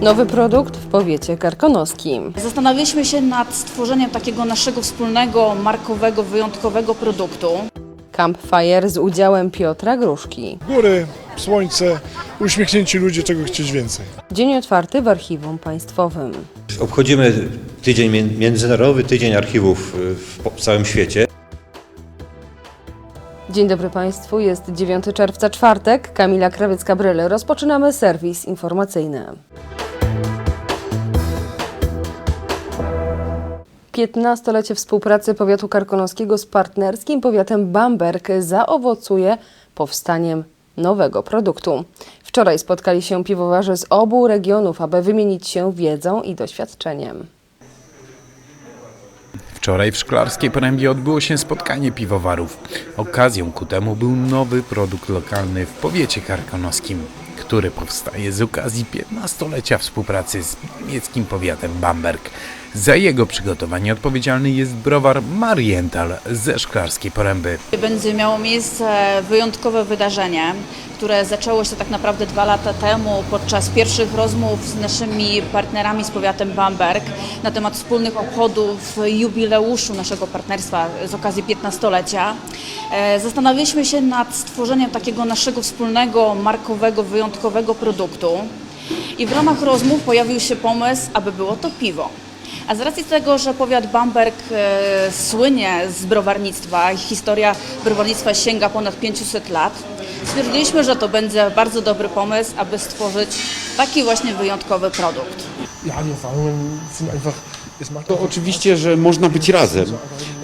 Nowy produkt w powiecie karkonoskim. Zastanawialiśmy się nad stworzeniem takiego naszego wspólnego, markowego, wyjątkowego produktu. Campfire z udziałem Piotra Gruszki. Góry, słońce, uśmiechnięci ludzie, czego chcieć więcej. Dzień otwarty w Archiwum Państwowym. Obchodzimy tydzień mię- międzynarodowy, tydzień archiwów y, w całym świecie. Dzień dobry Państwu, jest 9 czerwca, czwartek. Kamila Krawiec-Kabryle. Rozpoczynamy serwis informacyjny. 15-lecie współpracy powiatu karkonoskiego z partnerskim powiatem Bamberg zaowocuje powstaniem nowego produktu. Wczoraj spotkali się piwowarze z obu regionów, aby wymienić się wiedzą i doświadczeniem. Wczoraj w Szklarskiej Porębie odbyło się spotkanie piwowarów. Okazją ku temu był nowy produkt lokalny w powiecie karkonoskim, który powstaje z okazji 15-lecia współpracy z niemieckim powiatem Bamberg. Za jego przygotowanie odpowiedzialny jest browar Marienthal ze Szklarskiej Poręby. Będzie miało miejsce wyjątkowe wydarzenie, które zaczęło się tak naprawdę dwa lata temu podczas pierwszych rozmów z naszymi partnerami z powiatem Bamberg na temat wspólnych obchodów jubileuszu naszego partnerstwa z okazji 15-lecia. E, Zastanawialiśmy się nad stworzeniem takiego naszego wspólnego, markowego, wyjątkowego produktu i w ramach rozmów pojawił się pomysł, aby było to piwo. A z racji tego, że powiat Bamberg e, słynie z browarnictwa, historia browarnictwa sięga ponad 500 lat, stwierdziliśmy, że to będzie bardzo dobry pomysł, aby stworzyć taki właśnie wyjątkowy produkt. To oczywiście, że można być razem,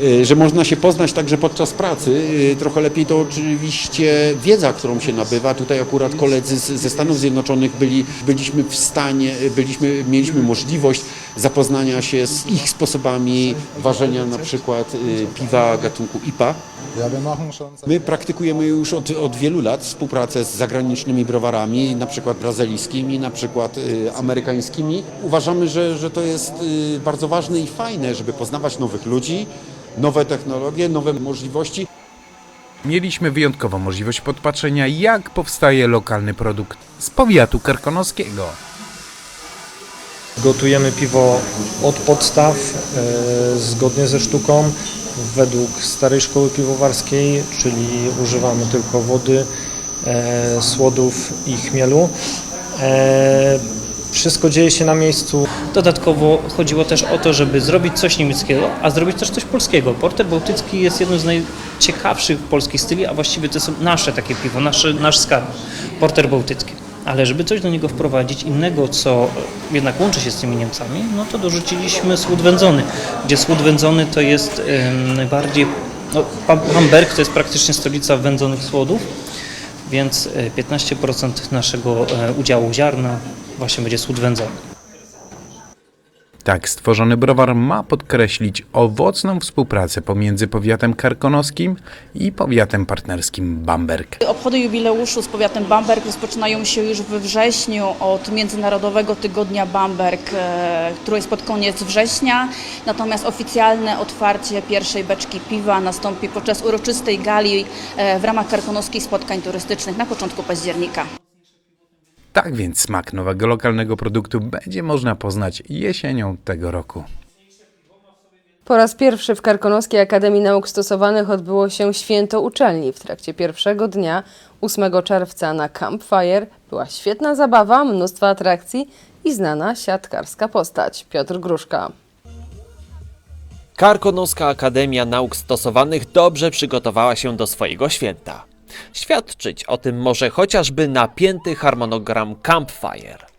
y, że można się poznać także podczas pracy. Y, Trochę lepiej to oczywiście wiedza, którą się nabywa. Tutaj akurat koledzy ze Stanów Zjednoczonych byli, byliśmy w stanie, y, byliśmy, mieliśmy możliwość zapoznania się z ich sposobami ważenia na przykład y, piwa gatunku IPA. My praktykujemy już od, od wielu lat współpracę z zagranicznymi browarami, na przykład brazylijskimi, na przykład y, amerykańskimi. Uważamy, że, że to jest y, bardzo ważne i fajne, żeby poznawać nowych ludzi, nowe technologie, nowe możliwości. Mieliśmy wyjątkową możliwość podpatrzenia, jak powstaje lokalny produkt z powiatu karkonoskiego. Gotujemy piwo od podstaw, e, zgodnie ze sztuką, według starej szkoły piwowarskiej, czyli używamy tylko wody, e, słodów i chmielu. E, wszystko dzieje się na miejscu. Dodatkowo chodziło też o to, żeby zrobić coś niemieckiego, a zrobić też coś polskiego. Porter bałtycki jest jednym z najciekawszych polskich styli, a właściwie to jest nasze takie piwo, nasze, nasz skarb, porter bałtycki. Ale żeby coś do niego wprowadzić innego, co jednak łączy się z tymi Niemcami, no to dorzuciliśmy słód wędzony, gdzie słód wędzony to jest najbardziej, no, Bam- Bamberg to jest praktycznie stolica wędzonych słodów, więc e, 15% naszego e, udziału ziarna właśnie będzie słód wędzony. Tak stworzony browar ma podkreślić owocną współpracę pomiędzy powiatem karkonoskim i powiatem partnerskim Bamberg. Obchody jubileuszu z powiatem Bamberg rozpoczynają się już we wrześniu od Międzynarodowego Tygodnia Bamberg, e, który jest pod koniec września. Natomiast oficjalne otwarcie pierwszej beczki piwa nastąpi podczas uroczystej gali e, w ramach karkonoskich spotkań turystycznych na początku października. Tak więc smak nowego lokalnego produktu będzie można poznać jesienią tego roku. Po raz pierwszy w Karkonoskiej Akademii Nauk Stosowanych odbyło się święto uczelni. W trakcie pierwszego dnia, 8 czerwca na Campfire, była świetna zabawa, mnóstwo atrakcji i znana siatkarska postać Piotr Gruszka. Karkonoska Akademia Nauk Stosowanych dobrze przygotowała się do swojego święta. Świadczyć o tym może chociażby napięty harmonogram Campfire.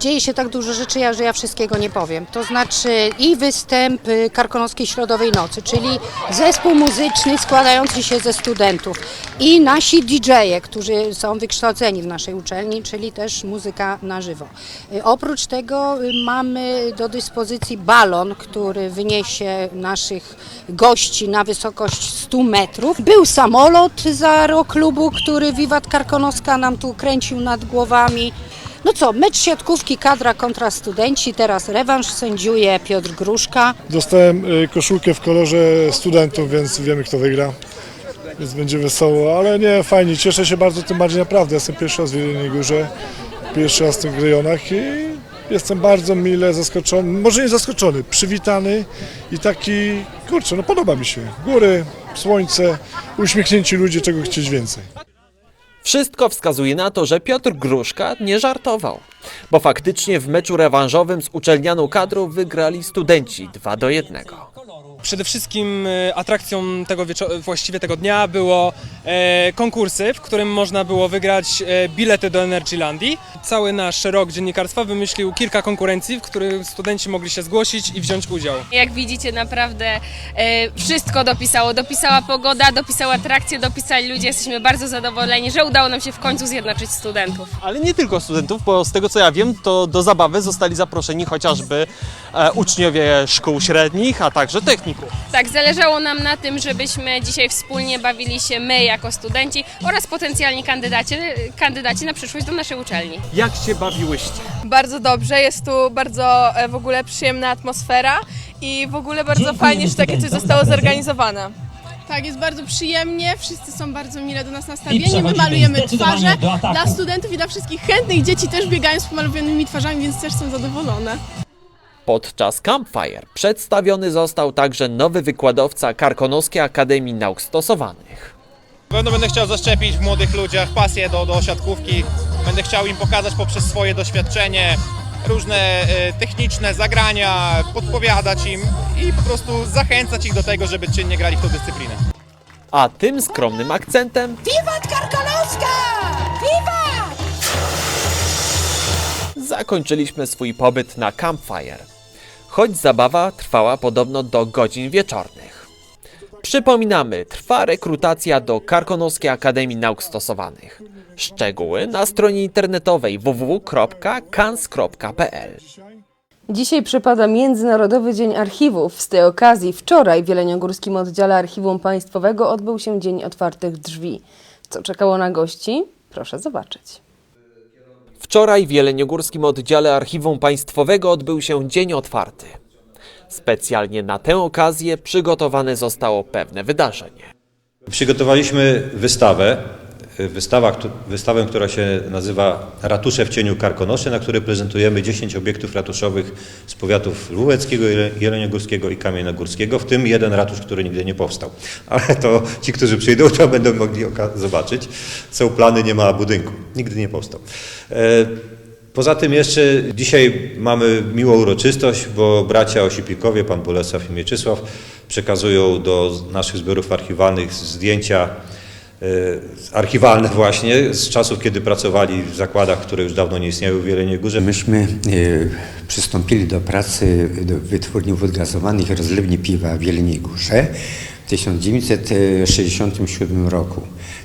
Dzieje się tak dużo rzeczy, że ja wszystkiego nie powiem. To znaczy i występ y, Karkonoskiej Środowej Nocy, czyli zespół muzyczny składający się ze studentów i nasi DJ-e, którzy są wykształceni w naszej uczelni, czyli też muzyka na żywo. Y, Oprócz tego y, mamy do dyspozycji balon, który wyniesie naszych gości na wysokość 100 metrów. Był samolot za rok klubu, który Wiwat Karkonoska nam tu kręcił nad głowami. No co, mecz siatkówki kadra kontra studenci, teraz rewanż sędziuje Piotr Gruszka. Dostałem y, koszulkę w kolorze studentów, więc wiemy kto wygra. Więc będzie wesoło, ale nie, fajnie, cieszę się bardzo tym bardziej naprawdę. Jestem pierwszy raz w Jeleniej Górze, pierwszy raz w tych rejonach i jestem bardzo mile zaskoczony, może nie zaskoczony, przywitany i taki, kurczę, no podoba mi się. Góry, słońce, uśmiechnięci ludzie, czego chcieć więcej. Wszystko wskazuje na to, że Piotr Gruszka nie żartował, bo faktycznie w meczu rewanżowym z uczelnianą kadrą wygrali studenci 2 do 1. Przede wszystkim e, atrakcją tego właściwie tego dnia było e, konkursy, w którym można było wygrać e, bilety do Energylandii. Cały nasz rok dziennikarstwa wymyślił kilka konkurencji, w których studenci mogli się zgłosić i wziąć udział. Jak widzicie, naprawdę e, wszystko dopisało. Dopisała pogoda, dopisała atrakcje, dopisali ludzie. Jesteśmy bardzo zadowoleni, że udało nam się w końcu zjednoczyć studentów. Ale nie tylko studentów, bo z tego co ja wiem, to do zabawy zostali zaproszeni chociażby e, uczniowie szkół średnich, a także Tak, zależało nam na tym, żebyśmy dzisiaj wspólnie bawili się my jako studenci oraz potencjalni kandydaci, kandydaci na przyszłość do naszej uczelni. Jak się bawiłyście? Bardzo dobrze, jest tu bardzo e, w ogóle przyjemna atmosfera i w ogóle bardzo fajnie, że takie coś zostało zorganizowane. Tak, jest bardzo przyjemnie, wszyscy są bardzo mile do nas nastawieni, my malujemy twarze dla studentów i dla wszystkich chętnych. Dzieci też biegają z pomalowanymi twarzami, więc też są zadowolone. Podczas Campfire przedstawiony został także nowy wykładowca Karkonoskiej Akademii Nauk Stosowanych. Na pewno będę chciał zaszczepić w młodych ludziach pasję do, do siatkówki. Będę chciał im pokazać poprzez swoje doświadczenie różne e, techniczne zagrania, podpowiadać im i po prostu zachęcać ich do tego, żeby czynnie grali w tę dyscyplinę. A tym skromnym akcentem Wiwat Karkonoska! Wiwat! zakończyliśmy swój pobyt na Campfire. Choć zabawa trwała podobno do godzin wieczornych. Przypominamy, trwa rekrutacja do Karkonoskiej Akademii Nauk Stosowanych. Szczegóły na stronie internetowej www.kans.pl Dzisiaj przypada Międzynarodowy Dzień Archiwów. Z tej okazji wczoraj w Jeleniogórskim Oddziale Archiwum Państwowego odbył się Dzień Otwartych Drzwi. Co czekało na gości? Proszę zobaczyć. Wczoraj w Jeleniogórskim Oddziale Archiwum Państwowego odbył się Dzień Otwarty. Specjalnie na tę okazję przygotowane zostało pewne wydarzenie. Przygotowaliśmy wystawę, wystawę, która się nazywa Ratusze w cieniu Karkonoszy, na której prezentujemy 10 obiektów ratuszowych z powiatów lwóweckiego, Jele- jeleniogórskiego i kamiennogórskiego, w tym jeden ratusz, który nigdy nie powstał. Ale to ci, którzy przyjdą, to będą mogli zobaczyć. Są plany, nie ma budynku. Nigdy nie powstał. E, Poza tym jeszcze dzisiaj mamy miłą uroczystość, bo bracia Osipikowie, pan Bolesław i Mieczysław przekazują do naszych zbiorów archiwalnych zdjęcia archiwalne właśnie z czasów, kiedy pracowali w zakładach, które już dawno nie istniały w Jeleniej Górze. Myśmy e, przystąpili do pracy do wytwórni wód gazowanych i rozlewni piwa w Jeleniej Górze 1967 roku.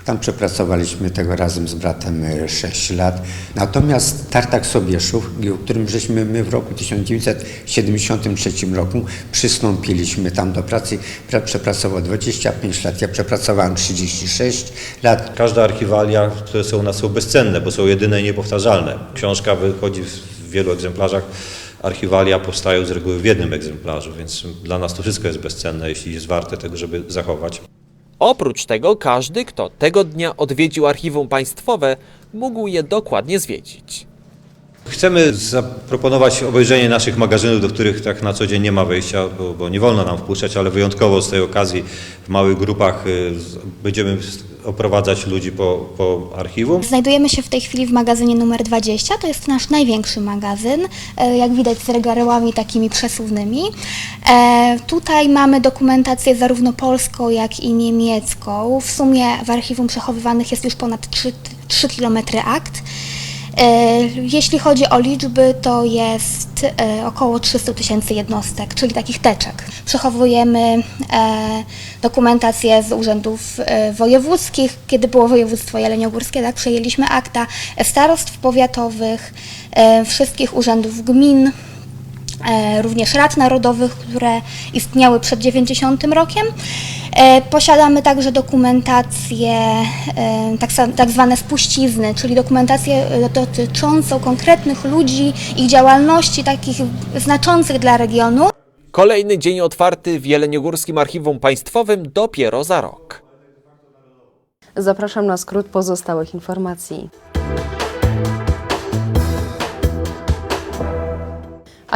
Tam przepracowaliśmy tego razem z bratem e, 6 lat. Natomiast Tartak Sobieszów, o którym żeśmy my w roku 1973 roku przystąpiliśmy tam do pracy, pra- przepracował 25 lat, ja przepracowałem 36 lat. Każde archiwalia, które są u nas są bezcenne, bo są jedyne i niepowtarzalne. Książka wychodzi w wielu egzemplarzach, archiwalia powstają z reguły w jednym egzemplarzu, więc dla nas to wszystko jest bezcenne, jeśli jest warte tego, żeby zachować. Oprócz tego każdy, kto tego dnia odwiedził archiwum państwowe, mógł je dokładnie zwiedzić. Chcemy zaproponować obejrzenie naszych magazynów, do których tak na co dzień nie ma wejścia, bo, bo nie wolno nam wpuszczać, ale wyjątkowo z tej okazji w małych grupach y, będziemy oprowadzać ludzi po, po archiwum. Znajdujemy się w tej chwili w magazynie numer 20. To jest nasz największy magazyn, e, jak widać z regałami takimi przesuwnymi. E, Tutaj mamy dokumentację zarówno polską, jak i niemiecką. W sumie w archiwum przechowywanych jest już ponad 3, 3 km akt. E, Jeśli chodzi o liczby, to jest e, około 300 tysięcy jednostek, czyli takich teczek. Przechowujemy e, dokumentację z urzędów wojewódzkich, kiedy było województwo jeleniogórskie, tak, przejęliśmy akta starostw powiatowych, wszystkich urzędów gmin, również rad narodowych, które istniały przed 90 rokiem. E, Posiadamy także dokumentację, e, tak, tak zwane spuścizny, czyli dokumentację e, dotyczącą konkretnych ludzi, ich działalności takich znaczących dla regionu. Kolejny dzień otwarty w Jeleniogórskim Archiwum Państwowym dopiero za rok. Zapraszam na skrót pozostałych informacji.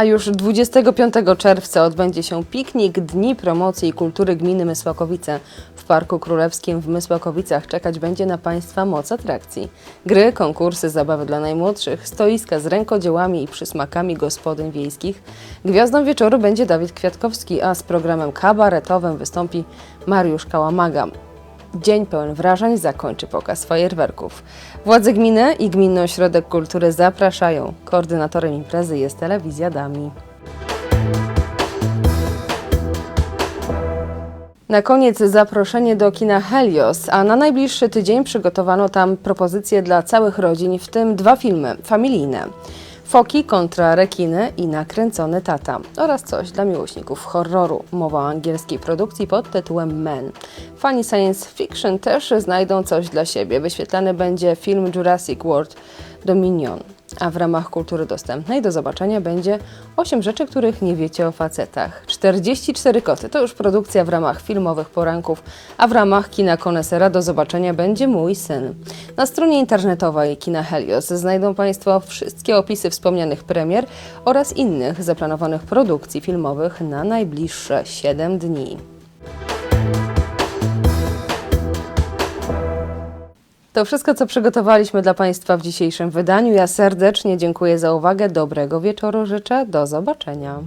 A już 25 czerwca odbędzie się piknik Dni Promocji i Kultury Gminy Mysłakowice. W Parku Królewskim w Mysłakowicach czekać będzie na Państwa moc atrakcji. Gry, konkursy, zabawy dla najmłodszych, stoiska z rękodziełami i przysmakami gospodyń wiejskich. Gwiazdą wieczoru będzie Dawid Kwiatkowski, a z programem kabaretowym wystąpi Mariusz Kałamaga. Dzień pełen wrażeń zakończy pokaz fajerwerków. Władze gminy i Gminny Ośrodek Kultury zapraszają. Koordynatorem imprezy jest Telewizja Dami. Na koniec zaproszenie do kina Helios, a na najbliższy tydzień przygotowano tam propozycje dla całych rodzin, w tym dwa filmy familijne. Foki kontra rekiny i nakręcony tata oraz coś dla miłośników horroru. Mowa o angielskiej produkcji pod tytułem Men. Fani science fiction też znajdą coś dla siebie. Wyświetlany będzie film Jurassic World Dominion. A w ramach kultury dostępnej do zobaczenia będzie 8 rzeczy, których nie wiecie o facetach. 44 koty to już produkcja w ramach filmowych poranków, a w ramach kina Konesera do zobaczenia będzie Mój syn. Na stronie internetowej Kina Helios znajdą Państwo wszystkie opisy wspomnianych premier oraz innych zaplanowanych produkcji filmowych na najbliższe 7 dni. To wszystko, co przygotowaliśmy dla Państwa w dzisiejszym wydaniu. Ja serdecznie dziękuję za uwagę. Dobrego wieczoru życzę. Do zobaczenia.